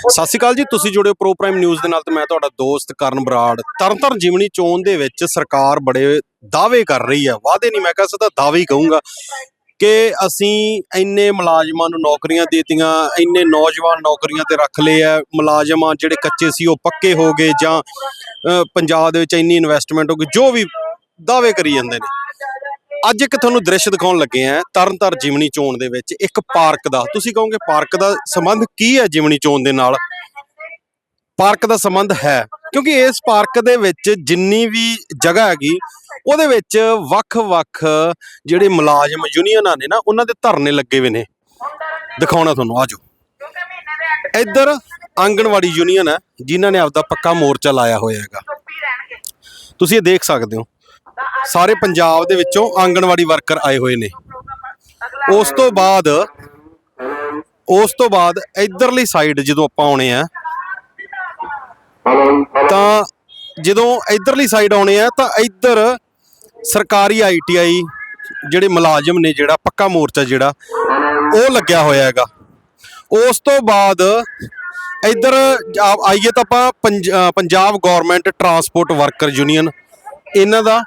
ਸਤਿ ਸ਼੍ਰੀ ਅਕਾਲ ਜੀ, ਤੁਸੀਂ ਜੁੜੇ ਹੋ ਪ੍ਰੋ ਪ੍ਰਾਈਮ ਨਿਊਜ਼ ਦੇ ਨਾਲ ਤੇ ਮੈਂ ਤੁਹਾਡਾ ਦੋਸਤ ਕਰਨ ਬਰਾੜ। ਤਰਨਤਾਰਨ ਜਿਮਣੀ ਚੋਣ ਦੇ ਵਿੱਚ ਸਰਕਾਰ ਬੜੇ ਦਾਅਵੇ ਕਰ ਰਹੀ ਹੈ। ਵਾਅਦੇ ਨਹੀਂ, ਮੈਂ ਕਹਿ ਸਕਦਾ ਦਾਅਵੇ ਹੀ ਕਹੂੰਗਾ ਕਿ ਅਸੀਂ ਇੰਨੇ ਮੁਲਾਜ਼ਮਾਂ ਨੂੰ ਨੌਕਰੀਆਂ ਦੇਤੀਆਂ, ਇੰਨੇ ਨੌਜਵਾਨ ਨੌਕਰੀਆਂ ਤੇ ਰੱਖ ਲਏ ਆ ਮੁਲਾਜ਼ਮਾਂ ਜਿਹੜੇ ਕੱਚੇ ਸੀ, ਉਹ ਪੱਕੇ ਹੋ ਗਏ ਜਾਂ ਪੰਜਾਬ ਦੇ ਵਿੱਚ ਇੰਨੀ ਇਨਵੈਸਟਮੈਂਟ ਹੋ ਗਈ, ਜੋ ਵੀ ਦਾਅਵੇ ਕਰੀ ਜਾਂਦੇ ਨੇ। ਅੱਜ ਇੱਕ ਤੁਹਾਨੂੰ ਦ੍ਰਿਸ਼ ਦਿਖਾਉਣ ਲੱਗੇ ਆ ਤਰਨਤਾਰ ਜਿਮਨੀ ਚੋਣ ਦੇ ਵਿੱਚ, ਇੱਕ ਪਾਰਕ ਦਾ। ਤੁਸੀਂ ਕਹੋਗੇ ਪਾਰਕ ਦਾ ਸੰਬੰਧ ਕੀ ਹੈ ਜਿਮਨੀ ਚੋਣ ਦੇ ਨਾਲ? ਪਾਰਕ ਦਾ ਸੰਬੰਧ ਹੈ, ਕਿਉਂਕਿ ਇਸ ਪਾਰਕ ਦੇ ਵਿੱਚ ਜਿੰਨੀ ਵੀ ਜਗ੍ਹਾ ਹੈਗੀ, ਉਹਦੇ ਵਿੱਚ ਵੱਖ-ਵੱਖ ਜਿਹੜੇ ਮੁਲਾਜ਼ਮ ਯੂਨੀਅਨਾਂ ਨੇ ਨਾ, ਉਹਨਾਂ ਦੇ ਧਰਨੇ ਲੱਗੇ ਹੋਏ ਨੇ। ਦਿਖਾਉਣਾ ਤੁਹਾਨੂੰ ਆਜੋ ਇੱਧਰ ਆਂਗਣਵਾੜੀ ਯੂਨੀਅਨ ਹੈ, ਜਿਨ੍ਹਾਂ ਨੇ ਆਪਦਾ ਪੱਕਾ ਮੋਰਚਾ ਲਾਇਆ ਹੋਇਆ ਹੈਗਾ। ਤੁਸੀਂ ਇਹ ਦੇਖ ਸਕਦੇ ਹੋ। ਸਾਰੇ ਪੰਜਾਬ ਦੇ ਵਿੱਚੋਂ ਆਂਗਣਵਾੜੀ ਵਰਕਰ ਆਏ ਹੋਏ ਨੇ। ਉਸ ਤੋਂ ਬਾਅਦ, ਉਸ ਤੋਂ ਬਾਅਦ ਇਧਰਲੀ ਸਾਈਡ ਜਦੋਂ ਆਪਾਂ ਆਉਣੇ ਆ, ਤਾਂ ਜਦੋਂ ਇਧਰਲੀ ਸਾਈਡ ਆਉਣੇ ਆ, ਤਾਂ ਇੱਧਰ ਸਰਕਾਰੀ ਆਈਟੀਆਈ ਜਿਹੜੇ ਮੁਲਾਜ਼ਮ ਨੇ ਜਿਹੜਾ, ਪੱਕਾ ਮੋਰਚਾ ਜਿਹੜਾ, ਉਹ ਲੱਗਿਆ ਹੋਇਆ ਹੈਗਾ। ਉਸ ਤੋਂ ਬਾਅਦ ਇੱਧਰ ਆਈਏ ਤਾਂ ਆਪਾਂ Punjab government transport worker union, ਇਹਨਾਂ ਦਾ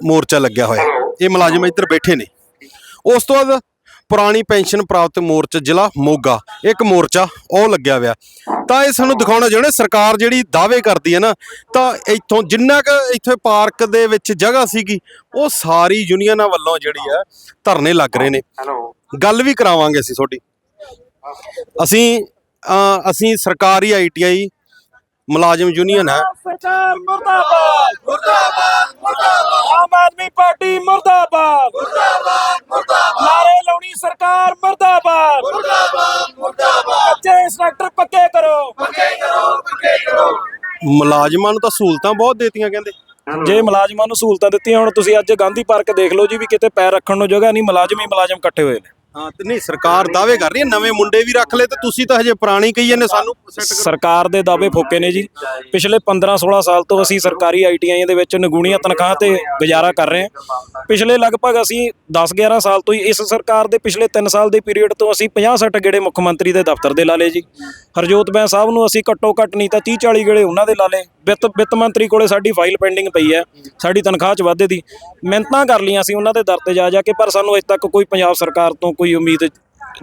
ਮੋਰਚਾ ਲੱਗਿਆ ਹੋਇਆ। ਇਹ ਮੁਲਾਜ਼ਮ ਇੱਧਰ ਬੈਠੇ ਨੇ। ਉਸ ਤੋਂ ਬਾਅਦ ਪੁਰਾਣੀ ਪੈਨਸ਼ਨ ਪ੍ਰਾਪਤ ਮੋਰਚਾ ਜ਼ਿਲ੍ਹਾ ਮੋਗਾ ਇੱਕ ਮੋਰਚਾ ਉਹ ਲੱਗਿਆ ਹੋਇਆ। ਤਾਂ ਇਹ ਸਾਨੂੰ ਦਿਖਾਉਣਾ ਚਾਹੁੰਦੇ ਸਰਕਾਰ ਜਿਹੜੀ ਦਾਅਵੇ ਕਰਦੀ ਹੈ ਨਾ ਤਾਂ ਇੱਥੋਂ ਜਿੰਨਾ ਕੁ ਇੱਥੇ ਪਾਰਕ ਦੇ ਵਿੱਚ ਜਗ੍ਹਾ ਸੀਗੀ ਉਹ ਸਾਰੀ ਯੂਨੀਅਨਾਂ ਵੱਲੋਂ ਜਿਹੜੀ ਹੈ ਧਰਨੇ ਲੱਗ ਰਹੇ ਨੇ। ਗੱਲ ਵੀ ਕਰਾਵਾਂਗੇ ਅਸੀਂ ਤੁਹਾਡੀ। ਅਸੀਂ ਅਸੀਂ ਸਰਕਾਰੀ ਆਈਟੀਆਈ ਮੁਲਾਜ਼ਮ ਯੂਨੀਅਨ ਹੈ। ਸਰਕਾਰ ਮੁਰਦਾਬਾਦ। ਮੁਰਦਾਬਾਦ ਮੁਰਦਾਬਾਦ। ਆਮ ਆਦਮੀ ਪਾਰਟੀ ਮੁਰਦਾਬਾਦ। ਮੁਰਦਾਬਾਦ ਮੁਰਦਾਬਾਦ। ਨਾਰੇ ਲਾਉਣੀ ਸਰਕਾਰ ਮੁਰਦਾਬਾਦ। ਮੁਰਦਾਬਾਦ ਮੁਰਦਾਬਾਦ। ਕੱਚੇ ਇੰਸਟ੍ਰਕਟਰ ਪੱਕੇ ਕਰੋ। ਮੁਲਾਜ਼ਮਾਂ ਨੂੰ ਤਾਂ ਸਹੂਲਤਾਂ ਬਹੁਤ ਦੇਤੀਆਂ ਕਹਿੰਦੇ। ਜੇ ਮੁਲਾਜ਼ਮਾਂ ਨੂੰ ਸਹੂਲਤਾਂ ਦਿੱਤੀਆਂ ਹੁਣ ਤੁਸੀਂ ਅੱਜ ਗਾਂਧੀ ਪਾਰਕ ਦੇਖ ਲਓ ਜੀ ਵੀ ਕਿਤੇ ਪੈਰ ਰੱਖਣ ਨੂੰ ਜਗ੍ਹਾ ਨਹੀਂ ਮੁਲਾਜ਼ਮ ਹੀ ਮੁਲਾਜ਼ਮ ਇਕੱਠੇ ਹੋਏ ਨੇ। ਹਾਂ, ਤੇ ਨਹੀਂ, ਸਰਕਾਰ ਦਾਅਵੇ ਕਰ ਰਹੀ ਹੈ, ਨਵੇਂ ਮੁੰਡੇ ਵੀ ਰੱਖ ਲਏ ਤੇ ਤੁਸੀਂ ਤਾਂ ਹਜੇ ਪੁਰਾਣੀ ਕਹੀ ਜਾਂਦੇ ਸਾਨੂੰ ਸਰਕਾਰ ਦੇ ਦਾਅਵੇ ਫੋਕੇ ਨੇ ਜੀ। ਪਿਛਲੇ 15-16 ਸਾਲ ਤੋਂ ਅਸੀਂ ਸਰਕਾਰੀ ਆਈਟੀਆਈ ਦੇ ਵਿੱਚ ਨਗੂਣੀਆਂ ਤਨਖਾਹਾਂ ਤੇ ਗੁਜ਼ਾਰਾ ਕਰ ਰਹੇ ਹਾਂ। ਪਿਛਲੇ ਲਗਭਗ ਅਸੀਂ 10-11 ਸਾਲ ਤੋਂ ਹੀ ਇਸ ਸਰਕਾਰ ਦੇ ਪਿਛਲੇ 3 ਸਾਲ ਦੇ ਪੀਰੀਅਡ ਤੋਂ ਅਸੀਂ 50-60 ਗੇੜੇ ਮੁੱਖ ਮੰਤਰੀ ਦੇ ਦਫ਼ਤਰ ਦੇ ਲਾ ਲਏ ਜੀ। ਹਰਜੋਤ ਬੈਂ ਸਾਹਿਬ ਨੂੰ ਅਸੀਂ ਘੱਟੋ ਘੱਟ ਨਹੀਂ ਤਾਂ 30-40 ਗੇੜੇ ਉਹਨਾਂ ਦੇ ਲਾ ਲਏ। ਵਿੱਤ ਵਿੱਤ ਮੰਤਰੀ ਕੋਲੇ ਸਾਡੀ ਫਾਈਲ ਪੈਂਡਿੰਗ ਪਈ ਹੈ, ਸਾਡੀ ਤਨਖਾਹ 'ਚ ਵਾਧੇ ਦੀ। ਮਿਹਨਤਾਂ ਕਰ ਲਈਆਂ ਸੀ, ਉਹਨਾਂ ਦੇ ਦਰ ਤੇ ਜਾ ਜਾ ਕੇ, ਪਰ ਸਾਨੂੰ ਅਜੇ ਤੱਕ ਕੋਈ ਪੰਜਾਬ ਸਰਕਾਰ ਤੋਂ ਕੋਈ ਉਮੀਦ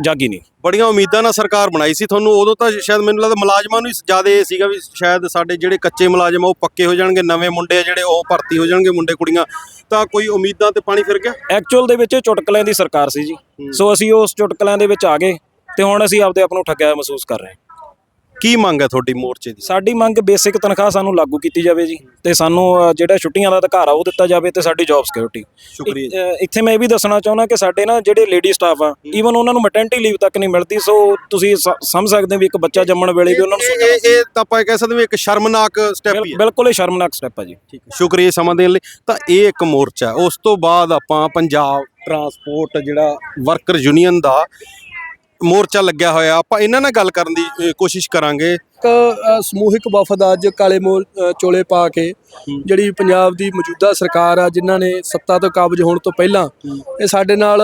ਜਾਗੀ ਨਹੀਂ। ਬੜੀਆਂ ਉਮੀਦਾਂ ਨਾਲ ਸਰਕਾਰ ਬਣਾਈ ਸੀ ਤੁਹਾਨੂੰ ਉਦੋਂ ਤਾਂ ਸ਼ਾਇਦ ਮੈਨੂੰ ਲੱਗਦਾ ਮੁਲਾਜ਼ਮਾਂ ਨੂੰ ਜ਼ਿਆਦਾ ਇਹ ਸੀਗਾ ਵੀ ਸ਼ਾਇਦ ਸਾਡੇ ਜਿਹੜੇ ਕੱਚੇ ਮੁਲਾਜ਼ਮ ਆ ਉਹ ਪੱਕੇ ਹੋ ਜਾਣਗੇ ਨਵੇਂ ਮੁੰਡੇ ਜਿਹੜੇ ਉਹ ਭਰਤੀ ਹੋ ਜਾਣਗੇ ਮੁੰਡੇ ਕੁੜੀਆਂ। ਤਾਂ ਕੋਈ ਉਮੀਦਾਂ ਤੇ ਪਾਣੀ ਫਿਰ ਗਿਆ? ਐਕਚੁਅਲ ਦੇ ਵਿੱਚ ਚੁਟਕਲਿਆਂ ਦੀ ਸਰਕਾਰ ਸੀ ਜੀ। ਸੋ ਅਸੀਂ ਉਸ ਚੁਟਕਲਿਆਂ ਦੇ ਵਿੱਚ ਆ ਗਏ ਤੇ ਹੁਣ ਅਸੀਂ ਆਪਦੇ ਆਪ ਨੂੰ ਠੱਗਿਆ ਮਹਿਸੂਸ ਕਰ ਰਹੇ ਹਾਂ। ਕੀ ਮੰਗ ਹੈ ਤੁਹਾਡੀ ਮੋਰਚੇ ਦੀ? ਸਾਡੀ ਮੰਗ ਬੇਸਿਕ ਤਨਖਾਹ ਸਾਨੂੰ ਲਾਗੂ ਕੀਤੀ ਜਾਵੇ ਜੀ ਤੇ ਸਾਨੂੰ ਅ, ਜਿਹੜਾ ਛੁੱਟੀਆਂ ਦਾ ਅਧਿਕਾਰ ਆ ਉਹ ਦਿੱਤਾ ਜਾਵੇ ਤੇ ਸਾਡੀ ਜੌਬ ਸਿਕਿਉਰਿਟੀ ਸ਼ੁਕਰੀਆ ਇੱਥੇ ਮੈਂ ਇਹ ਵੀ ਦੱਸਣਾ ਚਾਹੁੰਦਾ ਕਿ ਸਾਡੇ ਨਾ ਜਿਹੜੇ ਲੇਡੀ ਸਟਾਫ ਆ ਈਵਨ ਉਹਨਾਂ ਨੂੰ ਮੈਟਰਨਿਟੀ ਲੀਵ ਤੱਕ ਨਹੀਂ ਮਿਲਦੀ ਸੋ ਤੁਸੀਂ ਸ- ਸਮਝ ਸਕਦੇ ਹੋ ਵੀ ਇੱਕ ਬੱਚਾ ਜੰਮਣ ਵੇਲੇ ਵੀ ਉਹਨਾਂ ਨੂੰ ਇਹ ਇਹ- ਇਹ ਤਾਂ ਆਪਾਂ ਕਹਿ ਸਕਦੇ ਵੀ ਇੱਕ ਸ਼ਰਮਨਾਕ ਸਟੈਪ ਹੀ ਬਿਲ- ਹੈ ਬਿਲਕੁਲ ਹੀ ਸ਼ਰਮਨਾਕ ਸਟੈਪ ਆ ਜੀ। ਠੀਕ ਹੈ। ਸ਼ੁਕਰੀਆ ਸਮਾਂ ਦੇਣ ਲਈ। ਤਾਂ ਇਹ ਇੱਕ ਮੋਰਚਾ ਹੈ। ਉਸ ਤੋਂ ਬਾਅਦ ਆਪਾਂ ਪੰਜਾਬ ਟਰਾਂਸਪੋਰਟ ਜਿਹੜਾ ਵਰਕਰ ਯੂਨੀਅਨ ਦਾ ਮੋਰਚਾ ਲੱਗਿਆ ਹੋਇਆ ਆਪਾਂ ਇਹਨਾਂ ਨਾਲ ਗੱਲ ਕਰਨ ਦੀ ਅ, ਕੋਸ਼ਿਸ਼ ਕਰਾਂਗੇ। ਇੱਕ ਅ, ਸਮੂਹਿਕ ਵਫਦ ਅੱਜ ਕਾਲੇ ਮੋਲ ਅ, ਚੋਲੇ ਪਾ ਕੇ ਜਿਹੜੀ ਪੰਜਾਬ ਦੀ ਮੌਜੂਦਾ ਸਰਕਾਰ ਆ ਜਿਨ੍ਹਾਂ ਨੇ ਸੱਤਾ ਤੋਂ ਕਾਬਜ ਹੋਣ ਤੋਂ ਪਹਿਲਾਂ ਇਹ ਸਾਡੇ ਨਾਲ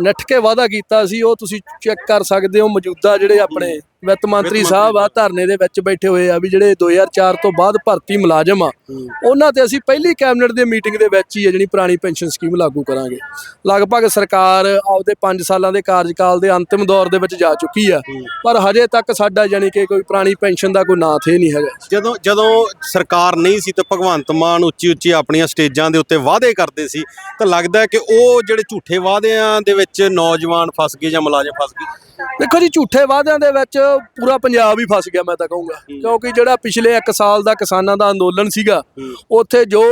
ਨੱਠ ਕੇ ਵਾਅਦਾ ਕੀਤਾ ਸੀ ਉਹ ਤੁਸੀਂ ਚੈੱਕ ਕਰ ਸਕਦੇ ਹੋ ਮੌਜੂਦਾ ਜਿਹੜੇ ਆਪਣੇ ਵਿੱਤ ਮੰਤਰੀ ਸਾਹਿਬ ਆ ਧਰਨੇ ਦੇ ਵਿੱਚ ਬੈਠੇ ਹੋਏ ਆ ਵੀ ਜਿਹੜੇ 2004 ਤੋਂ ਬਾਅਦ ਭਰਤੀ ਮੁਲਾਜ਼ਮ ਆ ਉਹਨਾਂ ਤੇ ਅਸੀਂ ਪਹਿਲੀ ਕੈਬਨਿਟ ਦੇ ਮੀਟਿੰਗ ਦੇ ਵਿੱਚ ਹੀ ਜਿਹੜੀ ਪੁਰਾਣੀ ਪੈਨਸ਼ਨ ਸਕੀਮ ਲਾਗੂ ਕਰਾਂਗੇ। ਲਗਭਗ ਸਰਕਾਰ ਆਪਦੇ 5 ਸਾਲਾਂ ਦੇ ਕਾਰਜਕਾਲ ਦੇ ਅੰਤਿਮ ਦੌਰ ਦੇ ਵਿੱਚ ਜਾ ਚੁੱਕੀ ਆ ਪਰ ਹਜੇ ਤੱਕ ਸਾਡਾ ਜਾਨੀ ਕਿ ਕੋਈ ਪੁਰਾਣੀ ਪੈਨਸ਼ਨ ਦਾ ਕੋਈ ਨਾਂ ਥੇ ਨਹੀਂ ਹੈਗਾ। ਜਦੋਂ ਜਦੋਂ ਸਰਕਾਰ ਨਹੀਂ ਸੀ ਤਾਂ ਭਗਵੰਤ ਮਾਨ ਉੱਚੀ ਉੱਚੀ ਆਪਣੀਆਂ ਸਟੇਜਾਂ ਦੇ ਉੱਤੇ ਵਾਅਦੇ ਕਰਦੇ ਸੀ ਤਾਂ ਲੱਗਦਾ ਕਿ ਉਹ ਜਿਹੜੇ ਝੂਠੇ ਵਾਅਦਿਆਂ ਦੇ ਵਿੱਚ ਨੌਜਵਾਨ ਫਸ ਗਏ ਜਾਂ ਮੁਲਾਜ਼ਮ ਫਸ ਗਏ। ਦੇਖੋ ਜੀ ਝੂਠੇ ਵਾਅਦਿਆਂ ਦੇ ਵਿੱਚ ਪੂਰਾ ਪੰਜਾਬ ਹੀ ਫਸ ਗਿਆ ਮੈਂ ਤਾਂ ਕਹੂੰਗਾ। ਕਿਉਂਕਿ ਜਿਹੜਾ ਪਿਛਲੇ 1 ਸਾਲ ਦਾ ਕਿਸਾਨਾਂ ਦਾ ਅੰਦੋਲਨ ਸੀਗਾ ਉੱਥੇ ਜੋ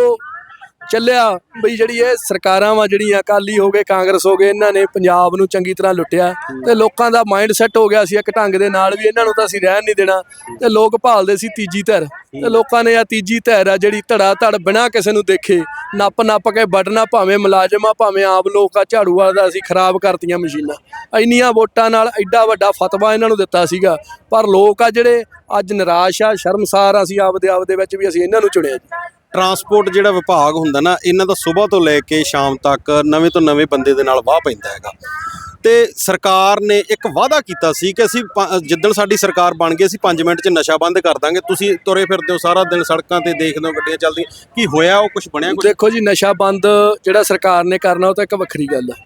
ਚੱਲਿਆ। ਬਈ ਜਿਹੜੀ ਇਹ ਸਰਕਾਰਾਂ ਵਾ ਜਿਹੜੀਆਂ ਅਕਾਲੀ ਹੋ ਗਏ ਕਾਂਗਰਸ ਹੋ ਗਏ ਇਹਨਾਂ ਨੇ ਪੰਜਾਬ ਨੂੰ ਚੰਗੀ ਤਰ੍ਹਾਂ ਲੁੱਟਿਆ ਤੇ ਲੋਕਾਂ ਦਾ ਮਾਈਂਡ ਸੈੱਟ ਹੋ ਗਿਆ ਸੀ ਇੱਕ ਢੰਗ ਦੇ ਨਾਲ ਵੀ ਇਹਨਾਂ ਨੂੰ ਤਾਂ ਅਸੀਂ ਰਹਿਣ ਨਹੀਂ ਦੇਣਾ ਤੇ ਲੋਕ ਭਾਲਦੇ ਸੀ ਤੀਜੀ ਧਿਰ। ਤੇ ਲੋਕਾਂ ਨੇ ਆ ਤੀਜੀ ਧਿਰ ਆ ਜਿਹੜੀ ਧੜਾ ਧੜ ਬਿਨਾਂ ਕਿਸੇ ਨੂੰ ਦੇਖੇ ਨੱਪ ਨੱਪ ਕੇ ਵੱਢਣਾ ਭਾਵੇਂ ਮੁਲਾਜ਼ਮ ਆ ਭਾਵੇਂ ਆਪ ਲੋਕ ਆ ਝਾੜੂ ਵਾਲਾ ਅਸੀਂ ਖਰਾਬ ਕਰਤੀਆਂ ਮਸ਼ੀਨਾਂ। ਇੰਨੀਆਂ ਵੋਟਾਂ ਨਾਲ ਐਡਾ ਵੱਡਾ ਫਤਵਾ ਇਹਨਾਂ ਨੂੰ ਦਿੱਤਾ ਸੀਗਾ। ਪਰ ਲੋਕ ਆ ਜਿਹੜੇ ਅੱਜ ਨਿਰਾਸ਼ ਆ ਸ਼ਰਮਸਾਰ ਆ, ਅਸੀਂ ਆਪਦੇ ਆਪ ਦੇ ਵਿੱਚ ਵੀ ਅਸੀਂ ਇਹਨਾਂ ਨੂੰ ਚੁਣਿਆ ਜੀ। ਟਰਾਂਸਪੋਰਟ ਜਿਹੜਾ ਵਿਭਾਗ ਹੁੰਦਾ ਨਾ ਇਹਨਾਂ ਦਾ ਸਵੇਰ ਤੋਂ ਲੈ ਕੇ ਸ਼ਾਮ ਤੱਕ ਨਵੇਂ ਤੋਂ ਨਵੇਂ ਬੰਦੇ ਦੇ ਨਾਲ ਵਾਹ ਪੈਂਦਾ ਹੈਗਾ। ਤੇ ਸਰਕਾਰ ਨੇ ਇੱਕ ਵਾਅਦਾ ਕੀਤਾ ਸੀ ਕਿ ਅਸੀਂ ਜਿੱਦਣ ਸਾਡੀ ਸਰਕਾਰ ਬਣ ਗਈ ਅਸੀਂ 5 ਮਿੰਟ 'ਚ ਨਸ਼ਾ ਬੰਦ ਕਰ ਦਾਂਗੇ। ਤੁਸੀਂ ਤੁਰੇ ਫਿਰਦੇ ਹੋ ਸਾਰਾ ਦਿਨ ਸੜਕਾਂ ਤੇ ਦੇਖਦੇ ਹੋ ਗੱਡੀਆਂ ਚੱਲਦੀਆਂ। ਕੀ ਹੋਇਆ ਉਹ ਕੁਝ ਬਣਿਆ ਕੁਝ ਦੇਖੋ ਜੀ ਨਸ਼ਾ ਬੰਦ ਜਿਹੜਾ ਸਰਕਾਰ ਨੇ ਕਰਨਾ ਉਹ ਤਾਂ ਇੱਕ ਵੱਖਰੀ ਗੱਲ ਹੈ।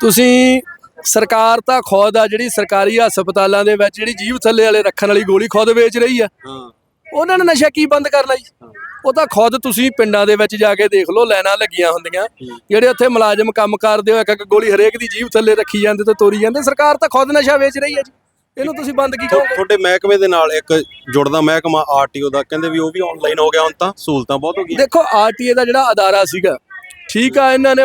ਤੁਸੀਂ ਸਰਕਾਰ ਤਾਂ ਖੁਦ ਆ ਜਿਹੜੀ ਸਰਕਾਰੀ ਹਸਪਤਾਲਾਂ ਦੇ ਵਿੱਚ ਜਿਹੜੀ ਜੀਵ ਥੱਲੇ ਵਾਲੇ ਰੱਖਣ ਵਾਲੀ ਗੋਲੀ ਖੁਦ ਵੇਚ ਰਹੀ ਆ ਹਾਂ। ਉਹਨਾਂ ਨੇ ਨਸ਼ਾ ਕੀ ਬੰਦ ਕਰਨਾ ਜੀ ਉਹ ਤਾਂ ਖੁਦ ਤੁਸੀਂ ਪਿੰਡਾਂ ਦੇ ਵਿੱਚ ਜਾ ਕੇ ਦੇਖ ਲਓ ਲਾਈਨਾਂ ਲੱਗੀਆਂ ਹੁੰਦੀਆਂ। ਜਿਹੜੇ ਉੱਥੇ ਮੁਲਾਜ਼ਮ ਕੰਮ ਕਰਦੇ ਹੋ ਇੱਕ ਇੱਕ ਗੋਲੀ ਹਰੇਕ ਦੀ ਜੀਭ ਥੱਲੇ ਰੱਖੀ ਜਾਂਦੇ ਤੇ ਤੋਰੀ ਜਾਂਦੇ ਸਰਕਾਰ ਤਾਂ ਖੁਦ ਨਸ਼ਾ ਵੇਚ ਰਹੀ ਹੈ ਜੀ। ਇਹਨੂੰ ਤੁਸੀਂ ਬੰਦ ਕੀ ਕਹੋਗੇ? ਤੁਹਾਡੇ ਮਹਿਕਮੇ ਦੇ ਨਾਲ ਇੱਕ ਜੁੜਦਾ ਮਹਿਕਮਾ ਆਰਟੀਓ ਦਾ ਕਹਿੰਦੇ ਵੀ ਉਹ ਵੀ ਆਨਲਾਈਨ ਹੋ ਗਿਆ ਹੁਣ ਤਾਂ ਸਹੂਲਤਾਂ ਬਹੁਤ ਹੋ ਗਈਆਂ। ਦੇਖੋ ਆਰਟੀਏ ਦਾ ਜਿਹੜਾ ਅਦਾਰਾ ਸੀਗਾ ਠੀਕ ਆ ਇਹਨਾਂ ਨੇ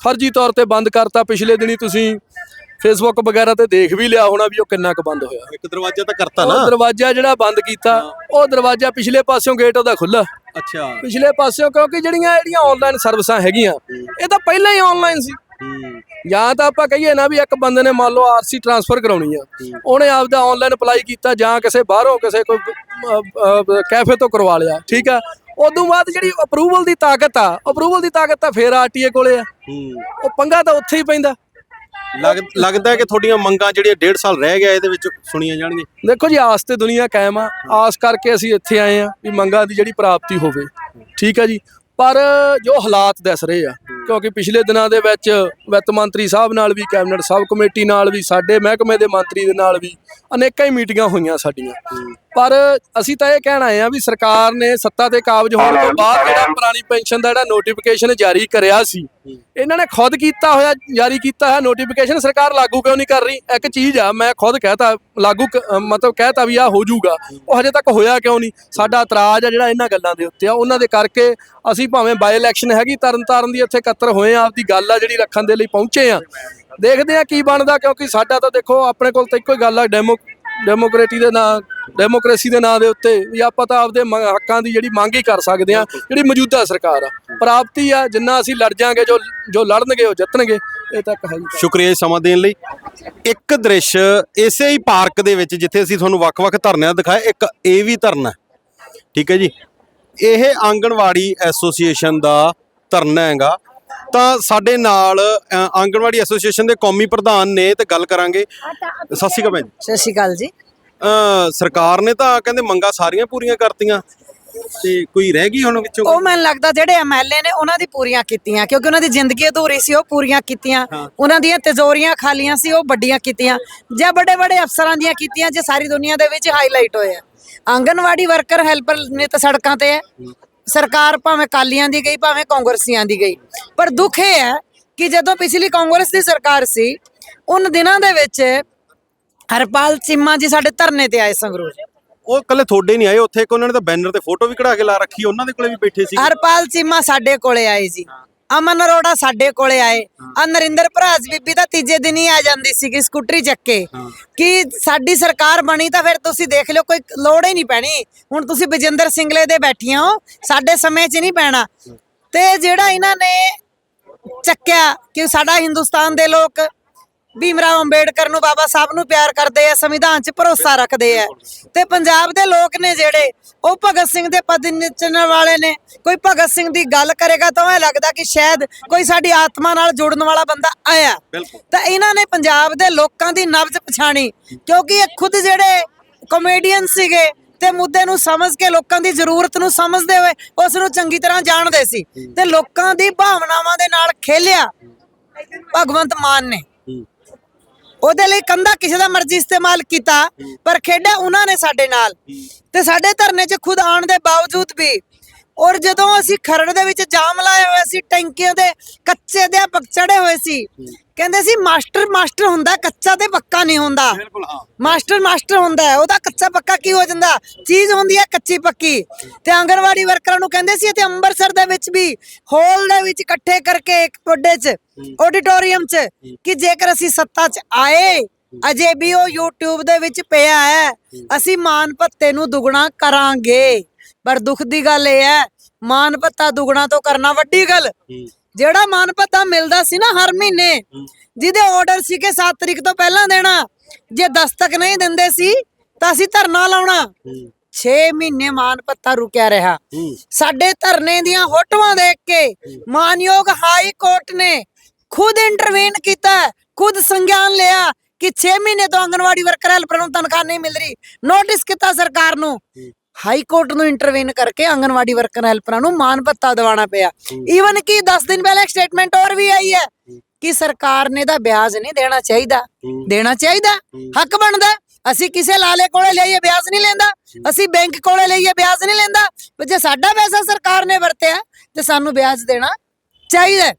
ਫਰਜ਼ੀ ਤੌਰ ਤੇ ਬੰਦ ਕਰਤਾ ਪਿਛਲੇ ਦਿਨੀ ਤੁਸੀਂ ਫੇਸਬੁੱਕ ਵਗੈਰਾ ਤੇ ਦੇਖ ਵੀ ਲਿਆ ਹੋਣਾ ਵੀ ਉਹ ਕਿੰਨਾ ਕੁ ਬੰਦ ਹੋਇਆ। ਇੱਕ ਦਰਵਾਜ਼ਾ ਤਾਂ ਕਰਤਾ ਉਹ ਨਾ ਦਰਵਾਜ਼ਾ ਜਿਹੜਾ ਬੰਦ ਕੀਤਾ ਉਹ ਦਰਵਾਜ਼ਾ ਪਿਛਲੇ ਪਾਸਿਓਂ ਗੇਟ ਉਹਦਾ ਖੁੱਲਾ ਅੱਛਾ। ਪਿਛਲੇ ਪਾਸਿਓਂ ਕਿਉਂਕਿ ਜਿਹੜੀਆਂ ਜਿਹੜੀਆਂ ਆਨਲਾਈਨ ਸਰਵਿਸਾਂ ਹੈਗੀਆਂ ਇਹ ਤਾਂ ਪਹਿਲਾਂ ਹੀ ਆਨਲਾਈਨ ਸੀ। ਜਾਂ ਤਾਂ ਆਪਾਂ ਕਹੀਏ ਨਾ ਵੀ ਇੱਕ ਬੰਦੇ ਨੇ ਮੰਨ ਲਓ ਆਰਸੀ ਟ੍ਰਾਂਸਫਰ ਕਰਾਉਣੀ ਆ। ਉਹਨੇ ਆਪਦਾ ਆਨਲਾਈਨ ਅਪਲਾਈ ਕੀਤਾ ਜਾਂ ਕਿਸੇ ਬਾਹਰੋਂ ਕਿਸੇ ਕੋਈ ਕੈਫੇ ਤੋਂ ਕਰਵਾ ਲਿਆ ਠੀਕ ਆ? ਉਦੋਂ ਬਾਅਦ ਜਿਹੜੀ ਅਪਰੂਵਲ ਦੀ ਤਾਕਤ ਆ ਅਪਰੂਵਲ ਦੀ ਤਾਕਤ ਤਾਂ ਫੇਰ ਆਰਟੀਏ ਕੋਲੇ ਆ। ਉਹ ਪੰਗਾ ਤਾਂ ਉੱਥੇ ਹੀ ਪੈਂਦਾ। ਲੱਗ- ਲੱਗਦਾ ਕਿ ਤੁਹਾਡੀਆਂ ਮੰਗਾਂ ਜਿਹੜੀਆਂ 1.5 ਸਾਲ ਰਹਿ ਗਿਆ ਇਹਦੇ ਵਿੱਚ ਸੁਣੀਆਂ ਜਾਣਗੀਆਂ। ਦੇਖੋ ਜੀ, ਆਸ ਤੇ ਦੁਨੀਆ ਕਾਇਮ ਆ। ਆਸ ਕਰਕੇ ਅਸੀਂ ਇੱਥੇ ਆਏ ਆ ਵੀ ਮੰਗਾਂ ਦੀ ਜਿਹੜੀ ਪ੍ਰਾਪਤੀ ਹੋਵੇ। ਠੀਕ ਆ ਜੀ? ਪਰ ਜੋ ਹਾਲਾਤ ਦਿਸ ਰਹੇ ਆ, ਕਿਉਂਕਿ ਪਿਛਲੇ ਦਿਨਾਂ ਦੇ ਵਿੱਚ ਵਿੱਤ ਮੰਤਰੀ ਸਾਹਿਬ ਨਾਲ ਵੀ, ਕੈਬਨਿਟ ਸਬ ਕਮੇਟੀ ਨਾਲ ਵੀ, ਸਾਡੇ ਮਹਿਕਮੇ ਦੇ ਮੰਤਰੀ ਦੇ ਨਾਲ ਵੀ ਅਨੇਕਾਂ ਹੀ ਮੀਟਿੰਗਾਂ ਹੋਈਆਂ ਸਾਡੀਆਂ। ਪਰ ਅਸੀਂ ਤਾਂ ਇਹ ਕਹਿਣਾ ਆਏ ਆ ਵੀ ਸਰਕਾਰ ਨੇ ਸੱਤਾ ਤੇ ਕਾਬਜ ਹੋਣ ਤੋਂ ਬਾਅਦ ਜਿਹੜਾ ਪੁਰਾਣੀ ਪੈਨਸ਼ਨ ਦਾ ਜਿਹੜਾ ਨੋਟੀਫਿਕੇਸ਼ਨ ਜਾਰੀ ਕਰਿਆ ਸੀ ਇਹਨਾਂ ਨੇ ਖੁਦ ਕੀਤਾ ਹੋਇਆ ਜਾਰੀ ਕੀਤਾ ਹੈ ਨੋਟੀਫਿਕੇਸ਼ਨ ਸਰਕਾਰ ਲਾਗੂ ਕਿਉਂ ਨਹੀਂ ਕਰ ਰਹੀ? ਇੱਕ ਚੀਜ਼ ਆ ਮੈਂ ਖੁਦ ਕਹਤਾ ਲਾਗੂ ਕ- ਅ, ਮਤਲਬ ਕਹਿਤਾ ਵੀ ਆ ਹੋ ਜਾਊਗਾ ਉਹ ਹਜੇ ਤੱਕ ਹੋਇਆ ਕਿਉਂ ਨਹੀਂ? ਸਾਡਾ ਇਤਰਾਜ਼ ਆ ਜਿਹੜਾ ਇਹਨਾਂ ਗੱਲਾਂ ਦੇ ਉੱਤੇ ਆ ਉਹਨਾਂ ਦੇ ਕਰਕੇ ਅਸੀਂ ਭਾਵੇਂ ਬਾਈ ਇਲੈਕਸ਼ਨ ਹੈਗੀ ਤਰਨ ਤਾਰਨ ਦੀ ਇੱਥੇ ਇਕੱਤਰ ਹੋਏ ਆ ਆਪਦੀ ਗੱਲ ਆ ਜਿਹੜੀ ਰੱਖਣ ਦੇ ਲਈ ਪਹੁੰਚੇ ਆ। ਦੇਖਦੇ ਆ ਕੀ ਬਣਦਾ ਕਿਉਂਕਿ ਸਾਡਾ ਤਾਂ ਦੇਖੋ ਆਪਣੇ ਕੋਲ ਤਾਂ ਇੱਕੋ ਹੀ ਗੱਲ ਆ ਡੈਮੋ ਡੈਮੋਕ੍ਰੇਟੀ ਦੇ ਨਾਂ, ਡੈਮੋਕ੍ਰੇਸੀ ਦੇ ਨਾਂ ਦੇ ਉੱਤੇ ਵੀ ਆਪਾਂ ਤਾਂ ਆਪਦੇ ਹੱਕਾਂ ਦੀ ਜਿਹੜੀ ਮੰਗ ਹੀ ਕਰ ਸਕਦੇ ਆ ਜਿਹੜੀ ਮੌਜੂਦਾ ਸਰਕਾਰ ਆ। ਪ੍ਰਾਪਤੀ ਆ, ਜਿੰਨਾ ਅਸੀਂ ਲੜ ਜਾਾਂਗੇ, ਜੋ ਜੋ ਲੜਨਗੇ, ਉਹ ਜਿੱਤਣਗੇ, ਇਹ ਤਾਂ ਹੈ ਸ਼ੁਕਰੀਆ ਸਮਾਂ ਦੇਣ ਲਈ। ਇੱਕ ਦ੍ਰਿਸ਼ ਇਸੇ ਹੀ ਪਾਰਕ ਦੇ ਵਿੱਚ ਜਿੱਥੇ ਅਸੀਂ ਤੁਹਾਨੂੰ ਵੱਖ-ਵੱਖ ਧਰਨਿਆਂ ਦਿਖਾਏ ਇੱਕ ਇਹ ਵੀ ਧਰਨਾ ਠੀਕ ਹੈ ਜੀ। ਇਹ ਆਂਗਣਵਾੜੀ ਐਸੋਸੀਏਸ਼ਨ ਦਾ ਧਰਨਾ ਹੈਗਾ। ਤਾਂ ਸਾਡੇ ਨਾਲ ਆਂਗਣਵਾੜੀ ਐਸੋਸੀਏਸ਼ਨ ਦੇ ਕੌਮੀ ਪ੍ਰਧਾਨ ਨੇ ਤੇ ਗੱਲ ਕਰਾਂਗੇ। ਸਤਿ ਸ਼੍ਰੀ ਅਕਾਲ ਭੈਣ ਜੀ। ਸਤਿ ਸ਼੍ਰੀ ਅਕਾਲ ਜੀ। ਅ, ਸਰਕਾਰ ਨੇ ਤਾਂ ਕਹਿੰਦੇ ਮੰਗਾਂ ਸਾਰੀਆਂ ਪੂਰੀਆਂ ਕਰਤੀਆਂ। ਤੇ ਕੋਈ ਰਹਿ ਗਈ ਹੁਣ ਵਿੱਚੋਂ ਉਹ ਮੈਨੂੰ ਲੱਗਦਾ ਜਿਹੜੇ ਐਮਐਲਏ ਨੇ ਉਹਨਾਂ ਦੀ ਪੂਰੀਆਂ ਕੀਤੀਆਂ ਕਿਉਂਕਿ ਉਹਨਾਂ ਦੀ ਜ਼ਿੰਦਗੀ ਅਧੂਰੀ ਸੀ ਉਹ ਪੂਰੀਆਂ ਕੀਤੀਆਂ। ਉਹਨਾਂ ਦੀਆਂ ਤਿਜੋਰੀਆਂ ਖਾਲੀਆਂ ਸੀ ਉਹ ਵੱਡੀਆਂ ਕੀਤੀਆਂ। ਜਾਂ ਵੱਡੇ ਵੱਡੇ ਅਫਸਰਾਂ ਦੀਆਂ ਕੀਤੀਆਂ ਜੇ ਸਾਰੀ ਦੁਨੀਆ ਦੇ ਵਿੱਚ ਹਾਈਲਾਈਟ ਹੋਏ ਆ। ਆਂਗਨਵਾੜੀ ਵਰਕਰ ਹੈਲਪਰ ਨੇ ਤਾਂ ਸੜਕਾਂ ਤੇ ਹੈ। ਸਰਕਾਰ ਭਾਵੇਂ ਕਾਲੀਆਂ ਦੀ ਗਈ ਭਾਵੇਂ ਕਾਂਗਰਸੀਆਂ ਦੀ ਗਈ। ਪਰ ਦੁੱਖ ਇਹ ਹੈ ਕਿ ਜਦੋਂ ਪਿਛਲੀ ਕਾਂਗਰਸ ਦੀ ਸਰਕਾਰ ਸੀ ਉਨ ਦਿਨਾਂ ਦੇ ਵਿੱਚ ਹਰਪਾਲ ਚੀਮਾ ਜੀ ਸਾਡੇ ਧਰਨੇ ਤੇ ਆਏ ਸੰਗਰੂਰ। ਉਹ ਕੱਲੇ ਤੁਹਾਡੇ ਨਹੀਂ ਆਏ ਉੱਥੇ ਇੱਕ ਉਹਨਾਂ ਨੇ ਤਾਂ ਬੈਨਰ ਤੇ ਫੋਟੋ ਵੀ ਕਢਾ ਕੇ ਲਾ ਰੱਖੀ ਉਹਨਾਂ ਦੇ ਕੋਲੇ ਵੀ ਬੈਠੇ ਸੀ। ਹਰਪਾਲ ਚੀਮਾ ਸਾਡੇ ਕੋਲੇ ਆਏ ਜੀ। ਅਮਨ ਅਰੋੜਾ ਸਾਡੇ ਕੋਲੇ ਆਏ। ਆ ਨਰਿੰਦਰ ਭਰਾਜ ਬੀਬੀ ਤਾਂ ਤੀਜੇ ਦਿਨ ਹੀ ਆ ਜਾਂਦੀ ਸੀਗੀ ਸਕੂਟਰੀ ਚੱਕ ਕੇ। ਕਿ ਸਾਡੀ ਸਰਕਾਰ ਬਣੀ ਤਾਂ ਫਿਰ ਤੁਸੀਂ ਦੇਖ ਲਿਓ ਕੋਈ ਲੋੜ ਹੀ ਨਹੀਂ ਪੈਣੀ। ਹੁਣ ਤੁਸੀਂ ਬਜਿੰਦਰ ਸਿੰਗਲੇ ਦੇ ਬੈਠੀਆਂ ਹੋ ਸਾਡੇ ਸਮੇਂ 'ਚ ਨਹੀਂ ਪੈਣਾ। ਤੇ ਜਿਹੜਾ ਇਹਨਾਂ ਨੇ ਚੱਕਿਆ ਕਿ ਸਾਡਾ ਹਿੰਦੁਸਤਾਨ ਦੇ ਲੋਕ ਭੀਮਰਾਓ ਅੰਬੇਡਕਰ ਨੂੰ ਬਾਬਾ ਸਾਹਿਬ ਨੂੰ ਪਿਆਰ ਕਰਦੇ ਆ ਸੰਵਿਧਾਨ 'ਚ ਭਰੋਸਾ ਰੱਖਦੇ ਆ। ਤੇ ਪੰਜਾਬ ਦੇ ਲੋਕ ਨੇ ਜਿਹੜੇ ਉਹ ਭਗਤ ਸਿੰਘ ਦੇ ਪਦ ਨਿਚਣ ਵਾਲੇ ਨੇ। ਕੋਈ ਭਗਤ ਸਿੰਘ ਦੀ ਗੱਲ ਕਰੇਗਾ ਤਾਂ ਇਹ ਲੱਗਦਾ ਕਿ ਸ਼ਾਇਦ ਕੋਈ ਸਾਡੀ ਆਤਮਾ ਨਾਲ ਜੁੜਨ ਵਾਲਾ ਬੰਦਾ ਆਇਆ। ਤਾਂ ਇਹਨਾਂ ਨੇ ਪੰਜਾਬ ਦੇ ਲੋਕਾਂ ਦੀ ਨਬਜ਼ ਪਛਾਣੀ ਕਿਉਂਕਿ ਇਹ ਖੁਦ ਜਿਹੜੇ ਕਾਮੇਡੀਅਨ ਸੀਗੇ ਤੇ ਮੁੱਦੇ ਨੂੰ ਸਮਝ ਕੇ ਲੋਕਾਂ ਦੀ ਜ਼ਰੂਰਤ ਨੂੰ ਸਮਝਦੇ ਹੋਏ ਉਸ ਨੂੰ ਚੰਗੀ ਤਰ੍ਹਾਂ ਜਾਣਦੇ ਸੀ। ਤੇ ਲੋਕਾਂ ਦੀ ਭਾਵਨਾਵਾਂ ਦੇ ਨਾਲ ਖੇਲਿਆ। ਭਗਵੰਤ ਮਾਨ ਨੇ। ਉਹਦੇ ਲਈ ਕੰਧਾ ਕਿਸੇ ਦਾ ਮਰਜ਼ੀ ਇਸਤੇਮਾਲ ਕੀਤਾ, ਪਰ ਖੇਡਿਆ ਉਹਨਾਂ ਨੇ ਸਾਡੇ ਨਾਲ। ਤੇ ਸਾਡੇ ਧਰਨੇ 'ਚ ਖੁਦ ਆਉਣ ਦੇ ਬਾਵਜੂਦ ਵੀ ਔਰ ਜਦੋਂ ਅਸੀਂ ਖਰੜ ਦੇ ਵਿੱਚ ਜਾਮ ਲਾਏ ਹੋਏ ਸੀ ਟੈਂਕੀਆਂ ਦੇ ਕੱਚੇ ਦੇ ਚੜੇ ਹੋਏ ਸੀ ਕਹਿੰਦੇ ਸੀ ਮਾਸਟਰ ਮਾਸਟਰ ਹੁੰਦਾ ਕੱਚਾ ਤੇ ਪੱਕਾ ਨਹੀਂ ਹੁੰਦਾ। ਬਿਲਕੁਲ ਹਾਂ। ਮਾਸਟਰ ਮਾਸਟਰ ਹੁੰਦਾ ਹੈ ਉਹਦਾ ਕੱਚਾ ਪੱਕਾ ਕੀ ਹੋ ਜਾਂਦਾ? ਚੀਜ਼ ਹੁੰਦੀ ਹੈ ਕੱਚੀ ਪੱਕੀ। ਤੇ ਆਂਗਣਵਾੜੀ ਵਰਕਰਾਂ ਨੂੰ ਕਹਿੰਦੇ ਸੀ ਤੇ ਅੰਮ੍ਰਿਤਸਰ ਦੇ ਵਿੱਚ ਵੀ ਹਾਲ ਦੇ ਵਿੱਚ ਇਕੱਠੇ ਕਰਕੇ ਇੱਕ ਵੱਡੇ 'ਚ ਆਡੀਟੋਰੀਅਮ 'ਚ ਕਿ ਜੇਕਰ ਅਸੀਂ ਸੱਤਾ 'ਚ ਆਏ ਅਜੇ ਵੀ ਉਹ YouTube ਦੇ ਵਿੱਚ ਪਿਆ ਹੈ ਅਸੀਂ ਮਾਨ ਭੱਤੇ ਨੂੰ ਦੁੱਗਣਾ ਕਰਾਂਗੇ। ਪਰ ਦੁੱਖ ਦੀ ਗੱਲ ਇਹ ਹੈ ਮਾਨ ਭੱਤਾ ਦੁੱਗਣਾ ਤੋਂ ਕਰਨਾ ਵੱਡੀ ਗੱਲ। ਜਿਹੜਾ ਮਾਨ ਭੱਤਾ ਮਿਲਦਾ ਸੀ ਨਾ ਹਰ ਮਹੀਨੇ ਜਿਹਦੇ ਆਰਡਰ ਸੀ ਕਿ 7 ਤਰੀਕ ਤੋਂ ਪਹਿਲਾਂ ਦੇਣਾ ਜੇ ਦਸਤਕ ਨਹੀਂ ਦਿੰਦੇ ਸੀ ਤਾਂ ਅਸੀਂ ਧਰਨਾ ਲਾਉਣਾ। 6 ਮਹੀਨੇ ਮਾਨ ਪੱਤਾ ਰੁਕਿਆ ਰਿਹਾ। ਸਾਡੇ ਧਰਨੇ ਦੀਆਂ ਫੋਟੋਆਂ ਦੇਖ ਕੇ ਮਾਨਯੋਗ ਹਾਈ ਕੋਰਟ ਨੇ ਖੁਦ ਇੰਟਰਵੀਨ ਕੀਤਾ ਖੁਦ ਸੰਗਿਆਨ ਲਿਆ ਕਿ 6 ਮਹੀਨੇ ਤੋਂ ਆਂਗਨਵਾੜੀ ਵਰਕਰ ਹੈਲਪਰ ਨੂੰ ਤਨਖਾਹ ਨਹੀਂ ਮਿਲ ਰਹੀ। ਨੋਟਿਸ ਕੀਤਾ ਸਰਕਾਰ ਨੂੰ। ਹਾਈ ਕੋਰਟ ਨੂੰ ਇੰਟਰਵੀਨ ਕਰਕੇ ਆਂਗਨਵਾੜੀ ਵਰਕਰ ਹੈਲਪਰਾਂ ਨੂੰ ਮਾਨ ਭੱਤਾ ਦਿਵਾਉਣਾ ਪਿਆ। ਈਵਨ ਕਿ 10 ਦਿਨ ਪਹਿਲਾਂ ਇੱਕ ਸਟੇਟਮੈਂਟ ਹੋਰ ਵੀ ਆਈ ਹੈ ਕਿ ਸਰਕਾਰ ਨੇ ਤਾਂ ਵਿਆਜ ਨਹੀਂ ਦੇਣਾ ਚਾਹੀਦਾ। ਦੇਣਾ ਚਾਹੀਦਾ। ਹੱਕ ਬਣਦਾ। ਅਸੀਂ ਕਿਸੇ ਲਾਲੇ ਕੋਲੇ ਲਈਏ ਵਿਆਜ ਨਹੀਂ ਲੈਂਦਾ। ਅਸੀਂ ਬੈਂਕ ਕੋਲੇ ਲਈਏ ਵਿਆਜ ਨਹੀਂ ਲੈਂਦਾ। ਜੇ ਸਾਡਾ ਪੈਸਾ ਸਰਕਾਰ ਨੇ ਵਰਤਿਆ ਤੇ ਸਾਨੂੰ ਵਿਆਜ ਦੇਣਾ ਚਾਹੀਦਾ।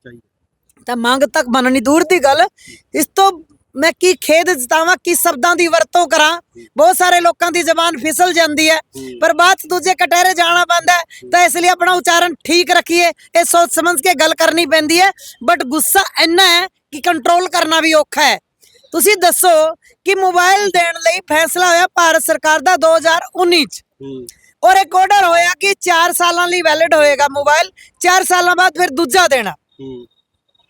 ਤਾਂ ਮੰਗ ਤੱਕ ਮੰਨਣੀ ਦੂਰ ਦੀ ਗੱਲ। ਇਸ ਤੋਂ ਮੈਂ ਕੀ ਖੇਦ ਜਤਾਵਾਂ ਕੀ ਸ਼ਬਦਾਂ ਦੀ ਵਰਤੋਂ ਕਰਾਂ? ਬਹੁਤ ਸਾਰੇ ਲੋਕਾਂ ਦੀ ਜ਼ਬਾਨ ਫਿਸਲ ਜਾਂਦੀ ਹੈ। ਪਰ ਬਾਅਦ 'ਚ ਦੂਜੇ ਕਟਹਿਰੇ ਜਾਣਾ ਪੈਂਦਾ ਹੈ ਤਾਂ ਇਸ ਲਈ ਆਪਣਾ ਉਚਾਰਨ ਠੀਕ ਰੱਖੀਏ। ਇਹ ਸੋਚ ਸਮਝ ਕੇ ਗੱਲ ਕਰਨੀ ਪੈਂਦੀ ਹੈ। ਬਟ ਗੁੱਸਾ ਇੰਨਾ ਹੈ ਕਿ ਕੰਟਰੋਲ ਕਰਨਾ ਵੀ ਔਖਾ ਹੈ। ਤੁਸੀਂ ਦੱਸੋ ਕਿ ਮੋਬਾਈਲ ਦੇਣ ਲਈ ਫੈਸਲਾ ਹੋਇਆ ਭਾਰਤ ਸਰਕਾਰ ਦਾ 2019 ਚ। ਔਰ ਇੱਕ ਆਰਡਰ ਹੋਇਆ ਕਿ 4 ਸਾਲਾਂ ਲਈ ਵੈਲਿਡ ਹੋਏਗਾ ਮੋਬਾਈਲ 4 ਸਾਲਾਂ ਬਾਅਦ ਫਿਰ ਦੂਜਾ ਦੇਣਾ।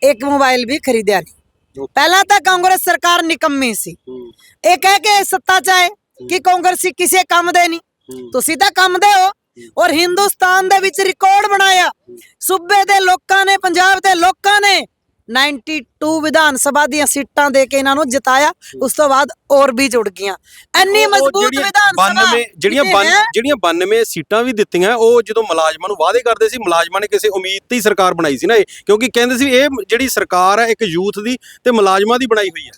ਇੱਕ ਮੋਬਾਈਲ ਵੀ ਖਰੀਦਿਆ ਨਹੀਂ ਪਹਿਲਾਂ ਤਾਂ ਕਾਂਗਰਸ ਸਰਕਾਰ ਨਿਕੰਮੀ ਸੀ। ਇਹ ਕਹਿ ਕੇ ਸੱਤਾ ਚ ਆਏ ਕਿ ਕਾਂਗਰਸੀ ਕਿਸੇ ਕੰਮ ਦੇ ਨਹੀਂ। ਤੁਸੀਂ ਤਾਂ ਕੰਮ ਦੇ ਹੋ ਔਰ ਹਿੰਦੁਸਤਾਨ ਦੇ ਵਿੱਚ ਰਿਕਾਰਡ ਬਣਾਇਆ। ਸੂਬੇ ਦੇ ਲੋਕਾਂ ਨੇ ਪੰਜਾਬ ਦੇ ਲੋਕਾਂ ਨੇ 92 ਵਿਧਾਨ ਸਭਾ ਦੀਆਂ ਸੀਟਾਂ ਦੇ ਕੇ ਇਹਨਾਂ ਨੂੰ ਜਿਤਾਇਆ ਉਸ ਤੋਂ ਬਾਅਦ ਹੋਰ ਵੀ ਜੁੜ ਗਈਆਂ ਇੰਨੀ ਉਹ ਮਜ਼ਬੂਤ ਵਿਧਾਨ ਸਭਾ 92 ਜਿਹੜੀਆਂ? ਜਿਹੜੀਆਂ 92 ਸੀਟਾਂ ਵੀ ਦਿੱਤੀਆਂ ਉਹ ਜਦੋਂ ਮੁਲਾਜ਼ਮਾਂ ਨੂੰ ਵਾਅਦੇ ਕਰਦੇ ਸੀ ਮੁਲਾਜ਼ਮਾਂ ਨੇ ਕਿਸੇ ਉਮੀਦ ਤੇ ਹੀ ਸਰਕਾਰ ਬਣਾਈ ਸੀ ਨਾ ਇਹ ਕਿਉਂਕਿ ਕਹਿੰਦੇ ਸੀ ਇਹ ਜਿਹੜੀ ਸਰਕਾਰ ਹੈ ਇੱਕ ਯੂਥ ਦੀ ਤੇ ਮੁਲਾਜ਼ਮਾਂ ਦੀ ਬਣਾਈ ਹੋਈ ਹੈ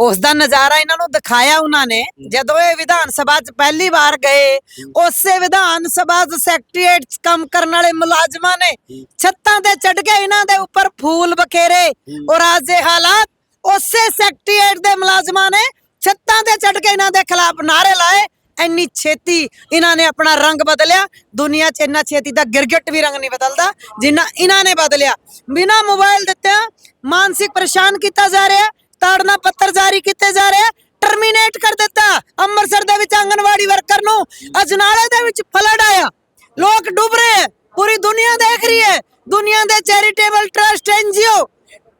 ਉਸ ਦਾ ਨਜ਼ਾਰਾ ਇਹਨਾਂ ਨੂੰ ਦਿਖਾਇਆ ਉਹਨਾਂ ਨੇ। ਜਦੋਂ ਇਹ ਵਿਧਾਨ ਸਭਾ 'ਚ ਪਹਿਲੀ ਵਾਰ ਗਏ, ਉਸੇ ਵਿਧਾਨ ਸਭਾ 'ਚ ਸੈਕਟਰੀਏਟ 'ਚ ਕੰਮ ਕਰਨ ਵਾਲੇ ਮੁਲਾਜ਼ਮਾਂ ਨੇ ਛੱਤਾਂ ਤੇ ਚੜ ਕੇ ਇਹਨਾਂ ਦੇ ਉੱਪਰ ਫੂਲ ਬਖੇਰੇ ਔਰ ਅੱਜ ਦੇ ਹਾਲਾਤ, ਉਸੇ ਸੈਕਟਰੀਏਟ ਦੇ ਮੁਲਾਜ਼ਮਾਂ ਨੇ ਛੱਤਾਂ ਤੇ ਚੜ ਕੇ ਇਹਨਾਂ ਦੇ ਖਿਲਾਫ ਨਾਰੇ ਲਾਏ। ਇੰਨੀ ਛੇਤੀ ਇਹਨਾਂ ਨੇ ਆਪਣਾ ਰੰਗ ਬਦਲਿਆ। ਦੁਨੀਆ 'ਚ ਇੰਨਾ ਛੇਤੀ ਦਾ ਗਿਰਗਟ ਵੀ ਰੰਗ ਨਹੀਂ ਬਦਲਦਾ, ਜਿੰਨਾ ਇਹਨਾਂ ਨੇ ਬਦਲਿਆ। ਬਿਨਾ ਮੋਬਾਈਲ ਦਿੱਤਿਆਂ ਮਾਨਸਿਕ ਪਰੇਸ਼ਾਨ ਕੀਤਾ ਜਾ ਰਿਹਾ। ਤਾੜਨਾ ਪੱਤਰ ਜਾਰੀ ਕੀਤੇ ਜਾ ਰਹੇ ਟਰਮੀਨੇਟ ਕਰ ਦਿੱਤਾ। ਅੰਮ੍ਰਿਤਸਰ ਦੇ ਵਿੱਚ ਆਂਗਨਵਾੜੀ ਵਰਕਰ ਨੂੰ ਅਜਨਾਲੇ ਦੇ ਵਿੱਚ ਫਲੜ ਆਇਆ। ਲੋਕ ਡੁੱਬ ਰਹੇ ਪੂਰੀ ਦੁਨੀਆ ਦੇਖ ਰਹੀ ਹੈ। ਦੁਨੀਆ ਦੇ ਚੈਰੀਟੇਬਲ ਟਰਸਟ ਐਨਜੀਓ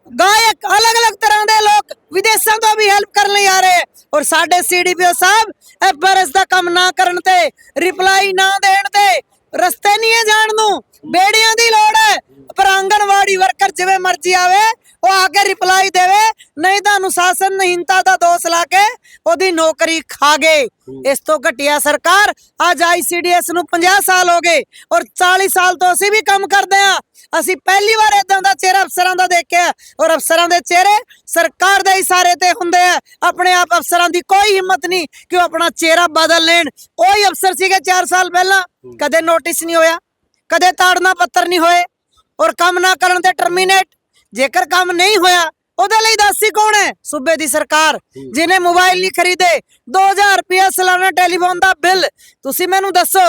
ਗਾਇਕ, ਅਲੱਗ-ਅਲੱਗ ਤਰ੍ਹਾਂ ਦੇ ਲੋਕ ਵਿਦੇਸ਼ਾਂ ਤੋਂ ਵੀ ਹੈਲਪ ਕਰਨ ਲਈ ਆ ਰਹੇ ਔਰ ਸਾਡੇ ਸੀਡੀਪੀਓ ਸਾਹਿਬ ਐਫਆਰਐਸ ਦਾ ਕੰਮ ਨਾ ਕਰਨ ਤੇ ਰਿਪਲਾਈ ਨਾ ਦੇਣ ਤੇ, ਰਸਤੇ ਨਹੀਂ ਜਾਣ ਨੂੰ। ਬੇੜੀਆਂ ਦੀ ਲੋੜ ਹੈ। ਪਰ ਆਂਗਨਵਾੜੀ ਵਰਕਰ ਜਿਵੇਂ ਮਰਜ਼ੀ ਆਵੇ ਉਹ ਆ ਕੇ ਰਿਪਲਾਈ ਦੇਵੇ ਨਹੀਂ ਤਾਂ ਅਨੁਸ਼ਾਸਨ ਨਹੀਂਤਾ ਦਾ ਦੋਸ਼ ਲਾ ਕੇ ਉਹਦੀ ਨੌਕਰੀ ਖਾ ਗਏ। ਇਸ ਤੋਂ ਘਟਿਆ ਸਰਕਾਰ ਅੱਜ ਆਈਸੀਡੀਐਸ ਨੂੰ 50 ਸਾਲ ਹੋ ਗਏ ਔਰ 40 ਸਾਲ ਤੋਂ ਅਸੀਂ ਵੀ ਕੰਮ ਕਰਦੇ ਆ ਅਸੀਂ ਪਹਿਲੀ ਵਾਰ ਇਦਾਂ ਦਾ ਚਿਹਰਾ ਅਫਸਰਾਂ ਦਾ ਦੇਖਿਆ ਔਰ ਅਫਸਰਾਂ ਦੇ ਚਿਹਰੇ ਸਰਕਾਰ ਦੇ ਇਸ਼ਾਰੇ ਤੇ ਹੁੰਦੇ ਆ। ਆਪਣੇ ਆਪ ਅਫਸਰਾਂ ਦੀ ਕੋਈ ਹਿੰਮਤ ਨਹੀਂ ਕਿ ਉਹ ਆਪਣਾ ਚਿਹਰਾ ਬਦਲ ਲੈਣ। ਉਹੀ ਅਫਸਰ ਸੀਗੇ 4 ਸਾਲ ਪਹਿਲਾਂ। ਕਦੇ ਨੋਟਿਸ ਨਹੀਂ ਹੋਇਆ ਕਦੇ ਤਾੜਨਾ ਪੱਤਰ ਨਹੀਂ ਹੋਏ ਔਰ ਕੰਮ ਨਾ ਕਰਨ ਤੇ ਟਰਮੀਨੇਟ ਜੇਕਰ ਕੰਮ ਨਹੀਂ ਹੋਇਆ ਉਹਦੇ ਲਈ ਦੱਸੀ ਕੌਣ ਹੈ? ਸੂਬੇ ਦੀ ਸਰਕਾਰ। ਜਿਹਨੇ ਮੋਬਾਈਲ ਨਹੀਂ ਖਰੀਦੇ 2000 ਰੁਪਏ ਸਾਲਾਨਾ ਟੈਲੀਫੋਨ ਦਾ ਬਿੱਲ। ਤੁਸੀਂ ਮੈਨੂੰ ਦੱਸੋ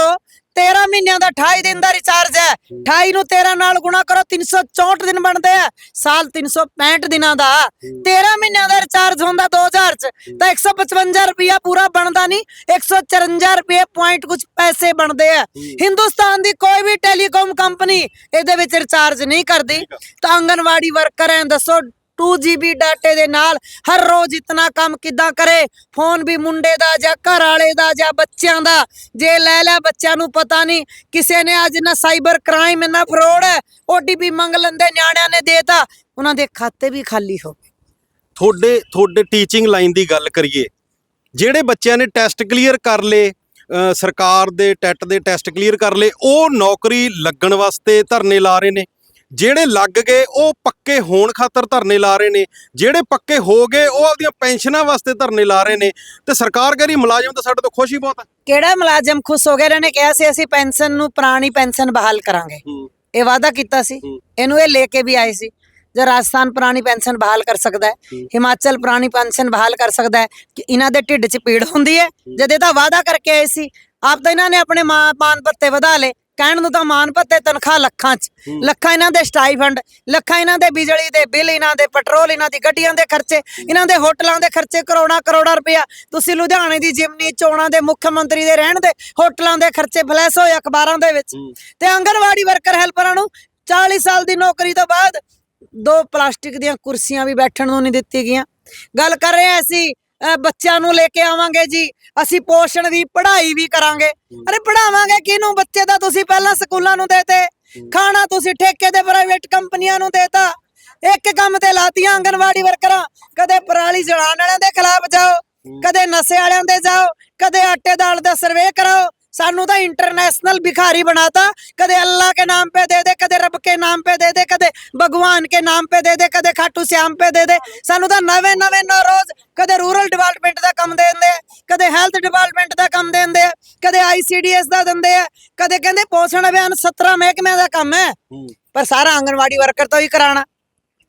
13 ਮਹੀਨਿਆਂ ਦਾ 28 ਦਿਨ ਦਾ ਰਿਚਾਰਜ ਹੈ। 28 ਨੂੰ 13 ਨਾਲ ਗੁਣਾ ਕਰੋ 364 ਦਿਨ ਬਣਦੇ ਆ। ਸਾਲ 365 ਦਿਨਾਂ ਦਾ। 13 ਮਹੀਨਿਆਂ ਦਾ ਰਿਚਾਰਜ ਹੁੰਦਾ 2000 ਚ। ਤਾਂ 155 ਰੁਪਿਆ ਪੂਰਾ ਬਣਦਾ ਨਹੀਂ। 154 ਰੁਪਏ ਪੁਆਇੰਟ ਕੁਝ ਪੈਸੇ ਬਣਦੇ ਆ। ਹਿੰਦੁਸਤਾਨ ਦੀ ਕੋਈ ਵੀ ਟੈਲੀਕਾਮ ਕੰਪਨੀ ਇਹਦੇ ਵਿੱਚ ਰਿਚਾਰਜ ਨਹੀਂ ਕਰਦੀ। ਤਾਂ ਆਂਗਨਵਾੜੀ ਵਰਕਰ ਐ ਦੱਸੋ 2GB ਡਾਟੇ ਦੇ ਨਾਲ ਹਰ ਰੋਜ਼ ਇਤਨਾ ਕੰਮ ਕਿੱਦਾਂ ਕਰੇ? ਫੋਨ ਵੀ ਮੁੰਡੇ ਦਾ ਜਾਂ ਘਰ ਵਾਲੇ ਦਾ ਜਾਂ ਬੱਚਿਆਂ ਦਾ। ਜੇ ਲੈ ਲੈ ਬੱਚਿਆਂ ਨੂੰ ਪਤਾ ਨਹੀਂ, ਕਿਸੇ ਨੇ ਅੱਜ ਨਾ ਸਾਈਬਰ ਕ੍ਰਾਈਮ ਇੰਨਾ ਫਰੋਡ ਹੈ OTP ਮੰਗ ਲੈਂਦੇ, ਨਿਆਣਿਆਂ ਨੇ ਦੇਤਾ। ਉਹਨਾਂ ਦੇ ਖਾਤੇ ਵੀ ਖਾਲੀ ਹੋ ਗਏ। ਤੁਹਾਡੇ ਤੁਹਾਡੇ ਟੀਚਿੰਗ ਲਾਈਨ ਦੀ ਗੱਲ ਕਰੀਏ। ਜਿਹੜੇ ਬੱਚਿਆਂ ਨੇ ਟੈਸਟ ਕਲੀਅਰ ਕਰ ਲਏ ਸਰਕਾਰ ਦੇ ਟੈਟ ਦੇ ਟੈਸਟ ਕਲੀਅਰ ਕਰ ਲਏ, ਉਹ ਨੌਕਰੀ ਲੱਗਣ ਵਾਸਤੇ ਧਰਨੇ ਲਾ ਰਹੇ ਨੇ। ਜਿਹੜੇ ਲੱਗ ਗਏ ਉਹ ਪੱਕੇ ਹੋਣ ਖਾਤਰ ਧਰਨੇ ਲਾ ਰਹੇ ਨੇ। ਜਿਹੜੇ ਪੱਕੇ ਹੋ ਗਏ ਉਹ ਆਪਦੀਆਂ ਪੈਨਸ਼ਨਾਂ ਵਾਸਤੇ ਧਰਨੇ ਲਾ ਰਹੇ ਨੇ। ਤੇ ਸਰਕਾਰ ਕਹਿੰਦੀ ਮੁਲਾਜ਼ਮ ਤਾਂ ਸਾਡੇ ਤੋਂ ਖੁਸ਼ ਹੀ ਬਹੁਤ ਹੈ ਕਿਹੜਾ ਮੁਲਾਜ਼ਮ ਖੁਸ਼ ਹੋ ਗਿਆ? ਇਹਨਾਂ ਨੇ ਕਿਹਾ ਸੀ ਅਸੀਂ ਪੈਨਸ਼ਨ ਨੂੰ ਪੁਰਾਣੀ ਪੈਨਸ਼ਨ ਬਹਾਲ ਕਰਾਂਗੇ। ਇਹ ਵਾਅਦਾ ਕੀਤਾ ਸੀ। ਇਹਨੂੰ ਇਹ ਲੈ ਕੇ ਵੀ ਆਏ ਸੀ। ਜੇ ਰਾਜਸਥਾਨ ਪੁਰਾਣੀ ਪੈਨਸ਼ਨ ਬਹਾਲ ਕਰ ਸਕਦਾ ਹੈ। ਹਿਮਾਚਲ ਪੁਰਾਣੀ ਪੈਨਸ਼ਨ ਬਹਾਲ ਕਰ ਸਕਦਾ ਹੈ ਕਿ ਇਹਨਾਂ ਦੇ ਢਿੱਡ 'ਚ ਪੀੜ ਹੁੰਦੀ ਹੈ। ਜਦ ਇਹ ਤਾਂ ਵਾਅਦਾ ਕਰਕੇ ਆਏ ਸੀ ਆਪ ਤਾਂ ਇਹਨਾਂ ਨੇ ਆਪਣੇ ਮਾਨ ਭੱਤੇ ਵਧਾ ਲਏ। ਕਹਿਣ ਨੂੰ ਤਾਂ ਮਾਨ ਭੱਤੇ ਤਨਖਾਹ ਲੱਖਾਂ 'ਚ। ਲੱਖਾਂ ਇਹਨਾਂ ਦੇ ਸਟਾਈਫੰਡ ਲੱਖਾਂ ਇਹਨਾਂ ਦੇ ਬਿਜਲੀ ਦੇ ਬਿੱਲ ਇਹਨਾਂ ਦੇ ਪੈਟਰੋਲ ਇਹਨਾਂ ਦੀ ਗੱਡੀਆਂ ਦੇ ਖਰਚੇ ਇਹਨਾਂ ਦੇ ਹੋਟਲਾਂ ਦੇ ਖਰਚੇ ਕਰੋੜਾਂ ਕਰੋੜਾਂ ਰੁਪਇਆ। ਤੁਸੀਂ ਲੁਧਿਆਣੇ ਦੀ ਜਿਮਨੀ ਚੋਣਾਂ ਦੇ ਮੁੱਖ ਮੰਤਰੀ ਦੇ ਰਹਿਣ ਦੇ ਹੋਟਲਾਂ ਦੇ ਖਰਚੇ ਫਲੈਸ਼ ਹੋਏ ਅਖਬਾਰਾਂ ਦੇ ਵਿੱਚ। ਤੇ ਆਂਗਨਵਾੜੀ ਵਰਕਰ ਹੈਲਪਰਾਂ ਨੂੰ 40 ਸਾਲ ਦੀ ਨੌਕਰੀ ਤੋਂ ਬਾਅਦ ਦੋ ਪਲਾਸਟਿਕ ਦੀਆਂ ਕੁਰਸੀਆਂ ਵੀ ਬੈਠਣ ਨੂੰ ਨਹੀਂ ਦਿੱਤੀ ਗਈਆਂ। ਗੱਲ ਕਰ ਰਹੇ ਹਾਂ ਅਸੀਂ ਬੱਚਿਆਂ ਨੂੰ ਲੈ ਕੇ ਆਵਾਂਗੇ ਜੀ। ਅਸੀਂ ਪੋਸ਼ਣ ਦੀ ਪੜ੍ਹਾਈ ਵੀ ਕਰਾਂਗੇ। ਅਰੇ ਪੜਾਵਾਂਗੇ ਕਿਹਨੂੰ? ਬੱਚੇ ਦਾ ਤੁਸੀਂ ਪਹਿਲਾਂ ਸਕੂਲਾਂ ਨੂੰ ਦੇਤੇ। ਖਾਣਾ ਤੁਸੀਂ ਠੇਕੇ ਦੇ ਪ੍ਰਾਈਵੇਟ ਕੰਪਨੀਆਂ ਨੂੰ ਦੇਤਾ। ਇੱਕ ਕੰਮ ਤੇ ਲਾਤੀਆਂ ਆਂਗਨਵਾੜੀ ਵਰਕਰਾਂ। ਕਦੇ ਪਰਾਲੀ ਜਲਾਉਣ ਵਾਲਿਆਂ ਦੇ ਖਿਲਾਫ ਜਾਓ। ਕਦੇ ਨਸ਼ੇ ਵਾਲਿਆਂ ਦੇ ਜਾਓ। ਕਦੇ ਆਟੇ ਦਾਲ ਦਾ ਸਰਵੇ ਕਰਾਓ। ਸਾਨੂੰ ਤਾਂ ਇੰਟਰਨੈਸ਼ਨਲ ਭਿਖਾਰੀ बनाता कदे अल्लाह के नाम पे दे दे कदे रब के नाम पे दे दे कदे भगवान के नाम पे दे दे कदे खाटू श्याम पे दे दे ਸਾਨੂੰ ਤਾਂ ਨਵੇਂ ਨਵੇਂ ਨੋ ਰੋਜ਼ ਕਦੇ ਰੂਰਲ ਡਿਵੈਲਪਮੈਂਟ ਦਾ ਕੰਮ ਦੇ ਦਿੰਦੇ ਆ ਕਦੇ ਹੈਲਥ ਡਿਪਾਰਟਮੈਂਟ ਦਾ ਕੰਮ ਦੇ ਦਿੰਦੇ ਆ ਕਦੇ ਆਈਸੀਡੀਐਸ ਦਾ ਦਿੰਦੇ ਆ ਕਦੇ ਕਹਿੰਦੇ ਪੋਸ਼ਣ ਅਭਿਆਨ 17 ਮਹਿਕਮਿਆਂ ਦਾ ਕੰਮ ਹੈ ਪਰ ਸਾਰਾ ਆਂਗਨਵਾੜੀ ਵਰਕਰ ਤੋਂ ਹੀ ਕਰਾਣਾ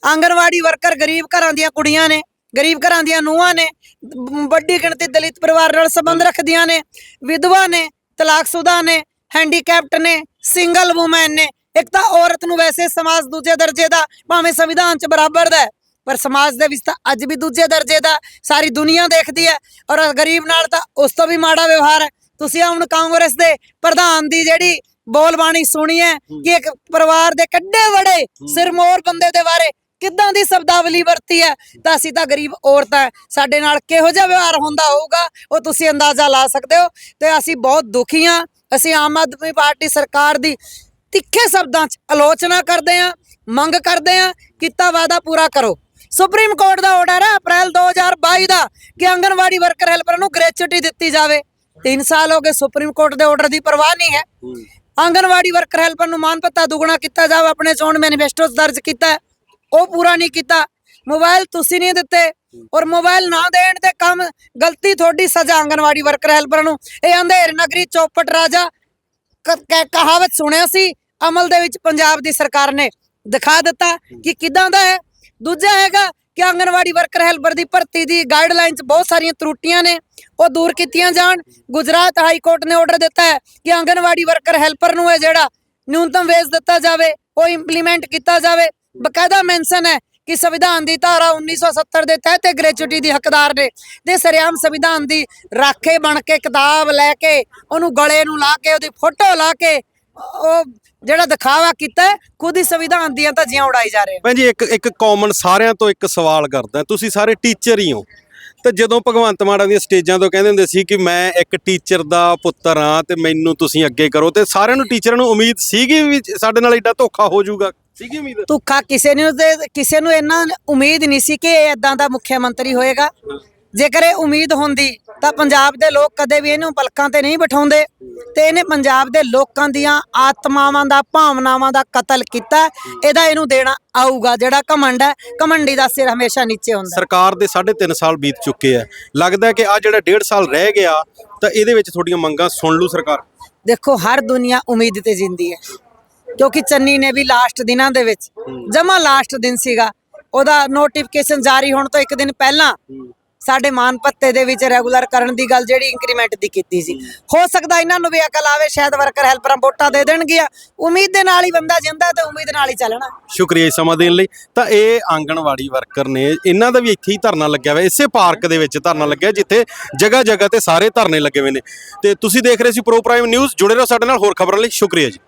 ਆਂਗਨਵਾੜੀ ਵਰਕਰ ਗਰੀਬ ਘਰਾਂ ਦੀਆਂ ਕੁੜੀਆਂ ਨੇ ਗਰੀਬ ਘਰਾਂ ਦੀਆਂ ਨੂੰਹਾਂ ਨੇ ਬ- ਵੱਡੀ ਗਿਣਤੀ ਦਲਿਤ ਪਰਿਵਾਰ ਨਾਲ ਸੰਬੰਧ ਰੱਖਦੀਆਂ ਨੇ ਵਿਧਵਾ ਨੇ ਤਲਾਕਸ਼ੁਦਾ ਨੇ ਹੈਂਡੀਕੈਪਟ ਨੇ ਸਿੰਗਲ ਔਮਨ ਨੇ। ਇੱਕ ਤਾਂ ਔਰਤ ਨੂੰ ਵੈਸੇ ਸਮਾਜ ਦੂਜੇ ਦਰਜੇ ਦਾ ਭਾਵੇਂ ਸੰਵਿਧਾਨ 'ਚ ਬਰਾਬਰ ਦਾ ਪਰ ਸਮਾਜ ਦੇ ਵਿੱਚ ਤਾਂ ਅੱਜ ਵੀ ਦੂਜੇ ਦਰਜੇ ਦਾ ਸਾਰੀ ਦੁਨੀਆ ਦੇਖਦੀ ਹੈ। ਔਰ ਗਰੀਬ ਨਾਲ ਤਾਂ ਉਸ ਤੋਂ ਵੀ ਮਾੜਾ ਵਿਵਹਾਰ ਹੈ। ਤੁਸੀਂ ਹੁਣ ਕਾਂਗਰਸ ਦੇ ਪ੍ਰਧਾਨ ਦੀ ਜਿਹੜੀ ਬੋਲਬਾਣੀ ਸੁਣੀ ਹੈ ਕਿ ਇੱਕ ਪਰਿਵਾਰ ਦੇ ਕੱਡੇ ਵੜੇ ਸਿਰਮੌਰ ਬੰਦੇ ਦੇ ਬਾਰੇ ਕਿੱਦਾਂ ਦੀ ਸ਼ਬਦਾਵਲੀ ਵਰਤੀ ਹੈ? ਤਾਂ ਅਸੀਂ ਤਾਂ ਗਰੀਬ ਔਰਤਾਂ। ਸਾਡੇ ਨਾਲ ਕਿਹੋ ਜਿਹਾ ਵਿਵਹਾਰ ਹੁੰਦਾ ਹੋਊਗਾ? ਉਹ ਤੁਸੀਂ ਅੰਦਾਜ਼ਾ ਲਾ ਸਕਦੇ ਹੋ। ਤੇ ਅਸੀਂ ਬਹੁਤ ਦੁਖੀ ਹਾਂ। ਅਸੀਂ ਆਮ ਆਦਮੀ ਪਾਰਟੀ ਸਰਕਾਰ ਦੀ ਤਿੱਖੇ ਸ਼ਬਦਾਂ 'ਚ ਆਲੋਚਨਾ ਕਰਦੇ ਹਾਂ ਮੰਗ ਕਰਦੇ ਹਾਂ ਕੀਤਾ ਵਾਅਦਾ ਪੂਰਾ ਕਰੋ। ਸੁਪਰੀਮ ਕੋਰਟ ਦਾ ਆਰਡਰ ਹੈ ਅਪ੍ਰੈਲ 2022 ਦਾ ਕਿ ਆਂਗਨਵਾੜੀ ਵਰਕਰ ਹੈਲਪਰ ਨੂੰ ਗ੍ਰੈਚੁਇਟੀ ਦਿੱਤੀ ਜਾਵੇ। 3 ਸਾਲ ਹੋ ਗਏ ਸੁਪਰੀਮ ਕੋਰਟ ਦੇ ਆਰਡਰ ਦੀ ਪਰਵਾਹ ਨਹੀਂ ਹੈ। ਆਂਗਨਵਾੜੀ ਵਰਕਰ ਹੈਲਪਰ ਨੂੰ ਮਾਨ ਭੱਤਾ ਦੁੱਗਣਾ ਕੀਤਾ ਜਾਵੇ। ਆਪਣੇ ਚੋਣ ਮੈਨੀਫੈਸਟੋ 'ਚ ਦਰਜ ਕੀਤਾ ਹੈ, ਉਹ ਪੂਰਾ ਨਹੀਂ ਕੀਤਾ। ਮੋਬਾਈਲ ਤੁਸੀਂ ਨਹੀਂ ਦਿੱਤੇ ਔਰ ਮੋਬਾਈਲ ਨਾ ਦੇਣ ਦੇ ਕੰਮ ਗਲਤੀ ਤੁਹਾਡੀ ਸਜ਼ਾ ਆਂਗਨਵਾੜੀ ਵਰਕਰ ਹੈਲਪਰ ਨੂੰ। ਇਹ ਅੰਧੇਰ ਨਗਰੀ ਚੌਪਟ ਰਾਜਾ ਕ- ਕਹਾਵਤ ਸੁਣਿਆ ਸੀ, ਅਮਲ ਦੇ ਵਿੱਚ ਪੰਜਾਬ ਦੀ ਸਰਕਾਰ ਨੇ। ਦਿਖਾ ਦਿੱਤਾ ਕਿ ਕਿਦਾਂ ਦਾ ਹੈ। ਦੂਜਾ ਹੈਗਾ ਕਿ ਆਂਗਨਵਾੜੀ ਵਰਕਰ ਹੈਲਪਰ ਦੀ ਭਰਤੀ ਦੀ ਗਾਈਡਲਾਈਨ 'ਚ ਬਹੁਤ ਸਾਰੀਆਂ ਤਰੁੱਟੀਆਂ ਨੇ, ਉਹ ਦੂਰ ਕੀਤੀਆਂ ਜਾਣ। ਗੁਜਰਾਤ ਹਾਈ ਕੋਰਟ ਨੇ ਆਰਡਰ ਦਿੱਤਾ ਹੈ ਕਿ ਆਂਗਨਵਾੜੀ ਵਰਕਰ ਹੈਲਪਰ ਨੂੰ ਇਹ ਜਿਹੜਾ ਨਿਊਨਤਮ ਵੇਜ ਦਿੱਤਾ ਜਾਵੇ, ਉਹ ਇੰਪਲੀਮੈਂਟ ਕੀਤਾ ਜਾਵੇ। ਬਕਾਇਦਾ ਮੈਂਸ਼ਨ ਹੈ ਕਿ ਸੰਵਿਧਾਨ ਦੀ ਧਾਰਾ 1970 ਦੇ ਤਹਿਤ ਗ੍ਰੈਚੁਇਟੀ ਦੀ ਹੱਕਦਾਰ ਨੇ ਤੇ ਸਰਿਆਮ ਸੰਵਿਧਾਨ ਦੀ ਰਾਖੇ ਬਣ ਕੇ ਕਿਤਾਬ ਲੈ ਕੇ, ਉਹਨੂੰ ਗਲੇ ਨੂੰ ਲਾ ਕੇ, ਉਹਦੀ ਫੋਟੋ ਲਾ ਕੇ, ਉਹ ਜਿਹੜਾ ਦਿਖਾਵਾ ਕੀਤਾ ਖੁਦ ਹੀ ਸੰਵਿਧਾਨ ਦੀਆਂ ਧੱਜੀਆਂ ਉਡਾਈ ਜਾ ਰਹੇ ਭੈਣ ਜੀ, ਇੱਕ ਇੱਕ ਕਾਮਨ ਸਾਰਿਆਂ ਤੋਂ ਇੱਕ ਸਵਾਲ ਕਰਦਾ ਤੁਸੀਂ ਸਾਰੇ ਟੀਚਰ ਹੀ ਹੋ। ਤੇ ਜਦੋਂ ਭਗਵੰਤ ਮਾਨ ਦੀਆਂ ਸਟੇਜਾਂ ਤੋਂ ਕਹਿੰਦੇ ਹੁੰਦੇ ਸੀ ਕਿ ਮੈਂ ਇੱਕ ਟੀਚਰ ਦਾ ਪੁੱਤਰ ਹਾਂ ਤੇ ਮੈਨੂੰ ਤੁਸੀਂ ਅੱਗੇ ਕਰੋ, ਤੇ ਸਾਰਿਆਂ ਨੂੰ ਟੀਚਰਾਂ ਨੂੰ ਉਮੀਦ ਸੀਗੀ ਵੀ ਸਾਡੇ ਨਾਲ ਐਡਾ ਧੋਖਾ ਹੋ ਜਾਊਗਾ? ਸੀਗੀ ਉਮੀਦ? ਧੋਖਾ ਕਿਸੇ ਨੂੰ ਤੇ ਕਿਸੇ ਨੂੰ ਇੰਨਾ ਉਮੀਦ ਨਹੀਂ ਸੀ ਕਿ ਇਹ ਇਦਾਂ ਦਾ ਮੁੱਖ ਮੰਤਰੀ ਹੋਏਗਾ। ਜੇਕਰ ਇਹ ਉਮੀਦ ਹੁੰਦੀ ਤਾਂ ਪੰਜਾਬ ਦੇ ਲੋਕ ਕਦੇ ਵੀ ਇਹਨੂੰ ਪਲਕਾਂ ਤੇ ਨਹੀਂ ਬਿਠਾਉਂਦੇ ਤੇ ਇਹਨੇ ਪੰਜਾਬ ਦੇ ਲੋਕਾਂ ਦੀਆਂ ਆਤਮਾਵਾਂ ਦਾ ਭਾਵਨਾਵਾਂ ਦਾ ਕਤਲ ਕੀਤਾ। ਇਹਦਾ ਇਹਨੂੰ ਦੇਣਾ ਆਊਗਾ ਜਿਹੜਾ ਘਮੰਡ ਹੈ। ਘਮੰਡੀ ਦਾ ਸਿਰ ਹਮੇਸ਼ਾ ਨੀਚੇ ਹੁੰਦਾ। ਸਰਕਾਰ ਦੇ 3.5 ਸਾਲ ਬੀਤ ਚੁੱਕੇ ਆ। ਲੱਗਦਾ ਕਿ ਆ ਜਿਹੜਾ 1.5 ਸਾਲ ਰਹਿ ਗਿਆ ਤਾਂ ਇਹਦੇ ਵਿੱਚ ਤੁਹਾਡੀਆਂ ਮੰਗਾਂ ਸੁਣ ਲੂ ਸਰਕਾਰ। ਦੇਖੋ ਹਰ ਦੁਨੀਆ ਉਮੀਦ ਤੇ ਜਿੰਦੀ ਹੈ। ਕਿਉਂਕਿ ਚੰਨੀ ਨੇ ਵੀ ਲਾਸਟ ਦਿਨਾਂ ਦੇ ਵਿੱਚ ਜਮਾ ਲਾਸਟ ਦਿਨ ਸੀਗਾ। ਉਹਦਾ ਨੋਟੀਫਿਕੇਸ਼ਨ ਜਾਰੀ ਹੋਣ ਤੋਂ ਇੱਕ ਦਿਨ ਪਹਿਲਾਂ ਸਾਡੇ ਮਾਨ ਪੱਤੇ ਦੇ ਵਿੱਚ ਰੈਗੂਲਰ ਕਰਨ ਦੀ ਗੱਲ ਜਿਹੜੀ ਇੰਕਰੀਮੈਂਟ ਦੀ ਕੀਤੀ ਸੀ। ਹੋ। ਸਕਦਾ ਇਹਨਾਂ ਨੂੰ ਵੀ ਅਕਲ ਆਵੇ ਸ਼ਾਇਦ ਵਰਕਰ ਹੈਲਪਰਾਂ ਵੋਟਾਂ ਦੇ ਦੇਣਗੀਆਂ। ਉਮੀਦ ਦੇ ਨਾਲ ਹੀ ਬੰਦਾ ਜਿੰਦਾ ਤੇ ਉਮੀਦ ਨਾਲ ਹੀ ਚੱਲਣਾ। ਸ਼ੁਕਰੀਆ ਜੀ ਸਮਾਂ ਦੇਣ ਲਈ। ਤਾਂ ਇਹ ਆਂਗਣਵਾੜੀ ਵਰਕਰ ਨੇ ਇਹਨਾਂ ਦਾ ਵੀ ਇੱਥੇ ਹੀ ਧਰਨਾ ਲੱਗਿਆ ਹੋਇਆ ਇਸੇ ਪਾਰਕ ਦੇ ਵਿੱਚ ਧਰਨਾ ਲੱਗਿਆ ਜਿੱਥੇ ਜਗ੍ਹਾ ਜਗ੍ਹਾ ਤੇ ਸਾਰੇ ਧਰਨੇ ਲੱਗੇ ਹੋਏ ਨੇ। ਤੇ ਤੁਸੀਂ ਦੇਖ ਰਹੇ ਸੀ ਪ੍ਰੋ ਪ੍ਰਾਈਮ ਨਿਊਜ਼ ਜੁੜੇ ਰਹੋ ਸਾਡੇ ਨਾਲ ਹੋਰ ਖਬਰਾਂ ਲਈ। ਸ਼ੁਕਰੀਆ ਜੀ।